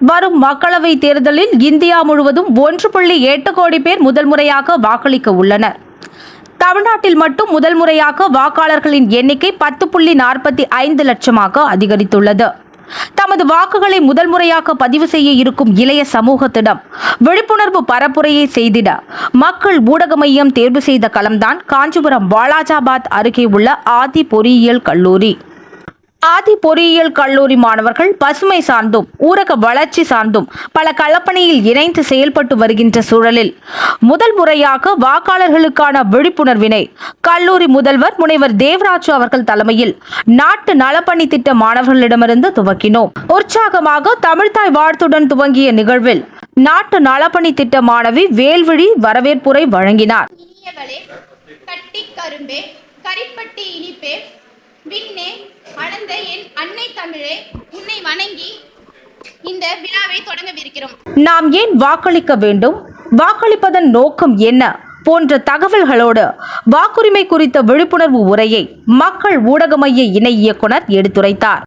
வரும் மக்களவை தேர்தலில் இந்தியா முழுவதும் ஒன்று புள்ளி எட்டு கோடி பேர் முதல் முறையாக வாக்களிக்க உள்ளனர். தமிழ்நாட்டில் மட்டும் முதல் முறையாக வாக்காளர்களின் எண்ணிக்கை பத்து புள்ளி நாற்பத்தி ஐந்து லட்சமாக அதிகரித்துள்ளது. தமது வாக்குகளை முதல் முறையாக பதிவு செய்ய இருக்கும் இளைய சமூகத்திடம் விழிப்புணர்வு பரப்புரையை செய்திட மக்கள் ஊடக மையம் தேர்வு செய்த களம்தான் காஞ்சிபுரம் வாலாஜாபாத் அருகே உள்ள ஆதி பொறியியல் கல்லூரி. ஆதி பொறியியல் கல்லூரி மாணவர்கள் பசுமை சார்ந்தும் ஊரக வளர்ச்சி சார்ந்தும் பல களப்பணியில் இணைந்து செயல்பட்டு வருகின்ற சூழலில். முதல் முறையாக வாக்காளர்களுக்கான விழிப்புணர்வினை கல்லூரி முதல்வர் முனைவர் தேவராஜு அவர்கள் தலைமையில் நாட்டு நலப்பணி திட்ட மாணவர்களிடமிருந்து துவக்கினோம். உற்சாகமாக தமிழ்தாய் வாழ்த்துடன் துவங்கிய நிகழ்வில் நாட்டு நலப்பணி திட்ட மாணவி வேல்விழி வரவேற்புரை வழங்கினார். கரும்பே கரிப்பட்டி இனிப்பே அளந்த என் அன்னை தமிழே உன்னை வணங்கி இந்த விழாவை தொடங்கவிருக்கிறோம். நாம் ஏன் வாக்களிக்க வேண்டும்? வாக்களிப்பதன் நோக்கம் என்ன? போன்ற தகவல்களோடு வாக்குரிமை குறித்த விழிப்புணர்வு உரையை மக்கள் ஊடக மைய இணை இயக்குனர் எடுத்துரைத்தார்.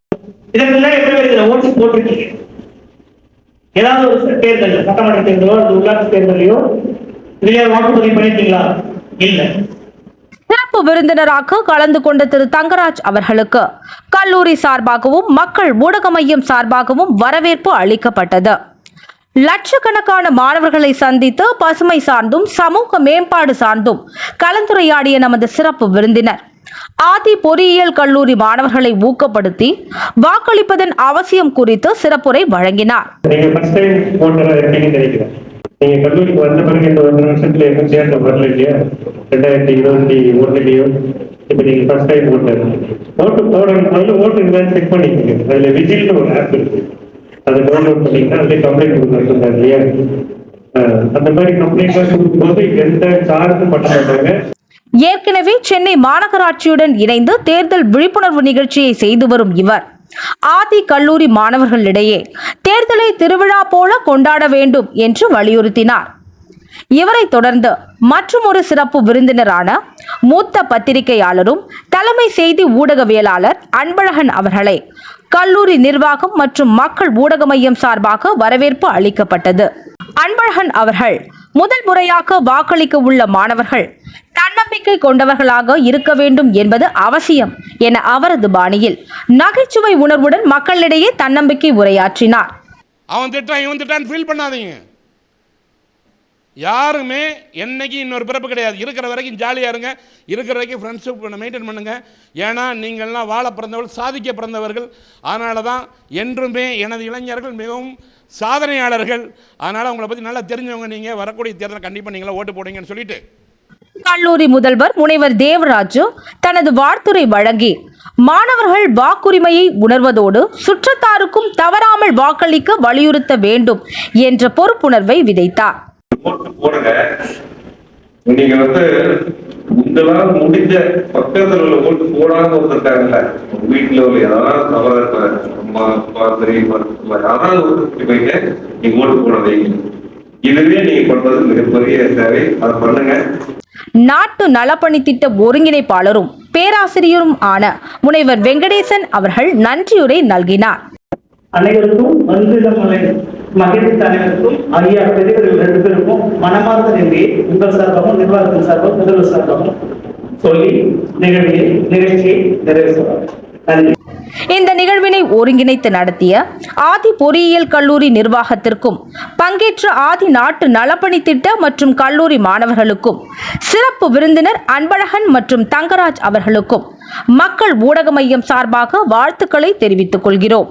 ஏதாவது ஒரு தேர்தல் சட்டமன்ற தேர்தலோ அல்லது உள்ளாட்சி தேர்தலையோ வாக்குப்பதிவு பண்ணிருக்கீங்களா? இல்ல. சிறப்பு விருந்தினராக கலந்து கொண்ட திரு தங்கராஜ் அவர்களுக்கு கல்லூரி சார்பாகவும் மக்கள் ஊடக மையம் சார்பாகவும் வரவேற்பு அளிக்கப்பட்டது. லட்சக்கணக்கான மாணவர்களை சந்தித்து பசுமை சார்ந்தும் சமூக மேம்பாடு சார்ந்தும் கலந்துரையாடிய நமது சிறப்பு விருந்தினர். ஆதி பொறியியல் கல்லூரி மாணவர்களை ஊக்கப்படுத்தி வாக்களிப்பதன் அவசியம் குறித்து சிறப்புரை வழங்கினார். நீங்க கல்லூரிக்கு வந்த பிறகு இந்த ஒன்றரை வருஷத்துல எதுவும் சேர்ந்த வரல இல்லையா? ரெண்டாயிரத்தி இருபத்தி ஒண்ணுலயோ? இப்ப நீங்க ஃபர்ஸ்ட் டைம் ஓட்டர் ஓட்டு போடணும். முதல்ல ஓட்டு இருந்தாலும் செக் பண்ணிக்கோங்க. அதுல விஜில்னு ஒரு ஆப் இருக்கு. அதை டவுன்லோட் பண்ணீங்கன்னா அதுல கம்ப்ளைண்ட் கொடுக்குறாங்க இல்லையா? அந்த மாதிரி கம்ப்ளைண்ட் கொடுக்கும்போது எந்த சார்ஜும் பண்ண மாட்டாங்க. ஏற்கனவே சென்னை மாநகராட்சியுடன் இணைந்து தேர்தல் விழிப்புணர்வு நிகழ்ச்சியை செய்து வரும் இவர். ஆதி கல்லூரி மாணவர்களிடையே தேர்தலை திருவிழா போல கொண்டாட வேண்டும் என்று வலியுறுத்தினார். இவரை தொடர்ந்து மற்றும் ஒரு சிறப்பு விருந்தினரான மூத்த பத்திரிகையாளரும் தலைமை செய்தி ஊடகவியலாளர் அன்பழகன் அவர்களை கல்லூரி நிர்வாகம் மற்றும் மக்கள் ஊடக மையம் சார்பாக வரவேற்பு அளிக்கப்பட்டது. அன்பழகன் அவர்கள் முதல் முறையாக வாக்களிக்க உள்ள மாணவர்கள் தன்னம்பிக்கை கொண்டவர்களாக இருக்க வேண்டும் என்பது அவசியம் என அவரது பாணியில் நகைச்சுவை உணர்வுடன் மக்களிடையே தன்னம்பிக்கை உரையாற்றினார். அவன் திட்டான் இவன் திட்டான்னு ஃபீல் பண்ணாதீங்க. யாருமே என்னைக்கு இன்னொரு பிறப்பு கிடையாது. இருக்கிற வரைக்கும் ஜாலியாக இருங்க. இருக்கிற வரைக்கும் ஃப்ரெண்ட்ஷிப் மெயின்டைன் பண்ணுங்க. ஏன்னா நீங்கள்லாம் வாழ பிறந்தவர்கள் சாதிக்க பிறந்தவர்கள். அதனால தான் என்றுமே எனது இளைஞர்கள் மிகவும் சாதனையாளர்கள். அதனால் உங்களை பற்றி நல்லா தெரிஞ்சவங்க நீங்கள் வரக்கூடிய தேர்தலை கண்டிப்பாக நீங்களாம் ஓட்டு போடுங்கன்னு சொல்லிட்டு. கல்லூரி முதல்வர் முனைவர் தேவராஜு தனது வாழ்த்துரை வழங்கி மாணவர்கள் வாக்குரிமையை உணர்வதோடு சுற்றத்தாருக்கும் தவறாமல் வாக்களிக்க வலியுறுத்த வேண்டும் என்ற பொறுப்புணர்வை விதைத்தார். ஓட்டு நீங்க வந்து உங்களால முடிஞ்ச பக்கத்துல உள்ள ஓட்டு போடாம உங்க வீட்டுல உள்ள யாராவது தவறா இருப்பாரு அம்மா அப்பா பெரியம்மா சித்தப்பா, யாராவது ஒருத்தர் போயிட்டு நீங்க ஓட்டு போட வைங்க. இதுவே நீங்க பண்றது மிகப்பெரிய சேவை. அதை பண்ணுங்க. நாட்டு நலப்பணி திட்ட ஒருங்கிணைப்பாளரும் பேராசிரியரும் ஆன முனைவர் வெங்கடேசன் அவர்கள் நன்றியுரை நல்கினார். அனைவருக்கும் வந்து ஐயா பெரியவர்கள் ரெண்டு பேருக்கும் மனமார்ந்த உங்கள் சார்பாகவும் நிர்வாகத்தின் சார்பாகவும் முதல்வர் சார்பாகவும் சொல்லி நிகழ்ச்சியை நிகழ்ச்சியை நன்றி. இந்த நிகழ்வினை ஒருங்கிணைத்து நடத்திய ஆதி பொறியியல் கல்லூரி நிர்வாகத்திற்கும் பங்கேற்ற ஆதி நாட்டு நலப்பணி திட்ட மற்றும் கல்லூரி மாணவர்களுக்கும் சிறப்பு விருந்தினர் அன்பழகன் மற்றும் தங்கராஜ் அவர்களுக்கும் மக்கள் ஊடக மையம் சார்பாக வாழ்த்துக்களை தெரிவித்துக் கொள்கிறோம்.